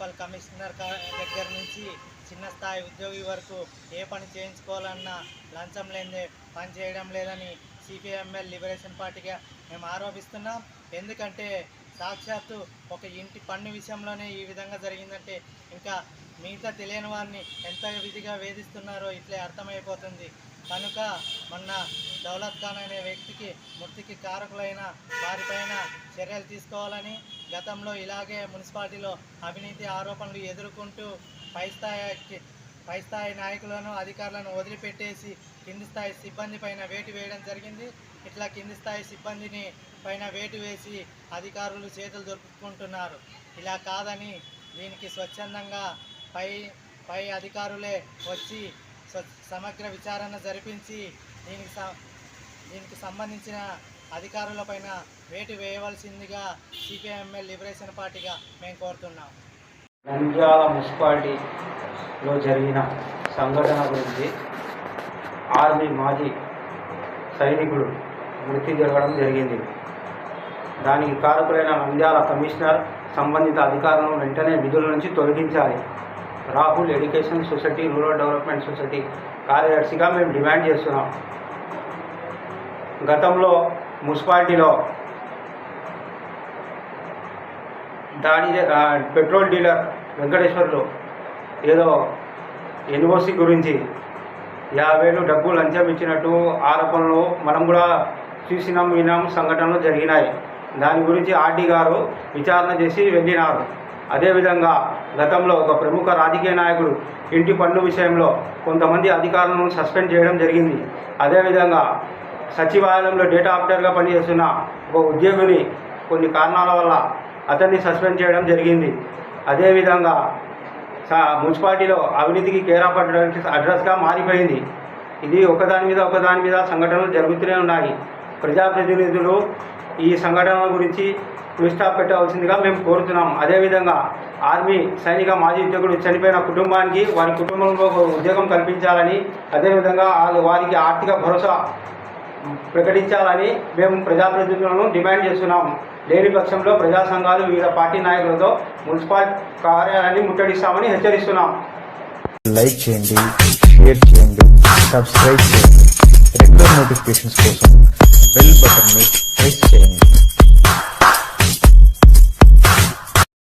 Municipal commissioner దగ్గర నుంచి చిన్న స్థాయి ఉద్యోగి వరకు ఏ పని చేయించుకోవాలన్నా లంచం లేదే పని చేయడం లేదని సిపిఎంఎల్ లిబరేషన్ పార్టీగా మేము ఆరోపిస్తున్నాం. ఎందుకంటే సాక్షాత్తు ఒక ఇంటి పన్ను విషయంలోనే ఈ విధంగా జరిగిందంటే ఇంకా మిగతా తెలియని వారిని ఎంత విధిగా వేధిస్తున్నారో ఇట్లే అర్థమైపోతుంది. కనుక మొన్న దౌలత్ ఖాన్ అనే వ్యక్తికి మృతికి కారకులైన వారిపైన చర్యలు తీసుకోవాలని గతంలో ఇలాగే మున్సిపాలిటీలో అవినీతి ఆరోపణలు ఎదుర్కొంటూ పై స్థాయికి పై స్థాయి నాయకులను అధికారులను వదిలిపెట్టేసి కింది స్థాయి సిబ్బంది పైన వేటు వేయడం జరిగింది. ఇట్లా కింది స్థాయి సిబ్బందిని పైన వేటు వేసి అధికారులు చేతులు దొరుకుకుంటున్నారు. ఇలా కాదని దీనికి స్వచ్ఛందంగా పై పై అధికారులే వచ్చి సమగ్ర విచారణ జరిపించి దీనికి స- దీనికి సంబంధించిన అధికారులపైన వేటు వేయవలసిందిగా సిపిఐఎంఎల్ లిబరేషన్ పార్టీగా మేము కోరుతున్నాం. నంద్యాల మున్సిపాలిటీలో జరిగిన సంఘటన గురించి ఆర్మీ మాజీ సైనికుడు మృతి జరగడం జరిగింది. దానికి కారకులైన నంద్యాల కమిషనర్ సంబంధిత అధికారులను వెంటనే విధుల నుంచి తొలగించాలి. Rahul education society rural development society కార్యదర్శిగా మేము డిమాండ్ చేస్తున్నాం. గతంలో మున్సిపాలిటీలో దాని పెట్రోల్ డీలర్ వెంకటేశ్వర్లు ఏదో ఎన్ఓసి గురించి యాభై వేలు డబ్బు లంచం ఇచ్చినట్టు ఆరోపణలు మనం కూడా చూసినాం వినాం సంఘటనలు జరిగినాయి. దాని గురించి ఆర్డీ గారు విచారణ చేసి వెళ్ళినారు. అదేవిధంగా గతంలో ఒక ప్రముఖ రాజకీయ నాయకుడు ఇంటి పన్ను విషయంలో కొంతమంది అధికారులను సస్పెండ్ చేయడం జరిగింది. అదేవిధంగా సచివాలయంలో డేటా ఆపరేటర్గా పనిచేస్తున్న ఒక ఉద్యోగిని కొన్ని కారణాల వల్ల అతన్ని సస్పెండ్ చేయడం జరిగింది. అదేవిధంగా స- మున్సిపాలిటీలో అవినీతికి కేరా పట్టడానికి అడ్రస్గా మారిపోయింది. ఇది ఒకదాని మీద ఒకదాని మీద సంఘటనలు జరుగుతూనే ఉన్నాయి. ప్రజాప్రతినిధులు ఈ సంఘటనల గురించి స్టాప్ పెట్టవలసిందిగా మేము కోరుతున్నాం. అదేవిధంగా ఆర్మీ సైనిక మాజీ ఉద్యోగులు చనిపోయిన కుటుంబానికి వారి కుటుంబంలో ఉద్యోగం కల్పించాలని అదేవిధంగా వారికి ఆర్థిక భరోసా ప్రకటించాలని మేము ప్రజాప్రతినిధులను డిమాండ్ చేస్తున్నాం. లేని పక్షంలో ప్రజా సంఘాలు వివిధ పార్టీ నాయకులతో మున్సిపల్ కార్యాలయాన్ని ముట్టడిస్తామని హెచ్చరిస్తున్నాం. లైక్ చేయండి షేర్ చేయండి సబ్స్క్రైబ్ చేయండి. రెగ్యులర్ నోటిఫికేషన్స్ కోసం bell button with press change.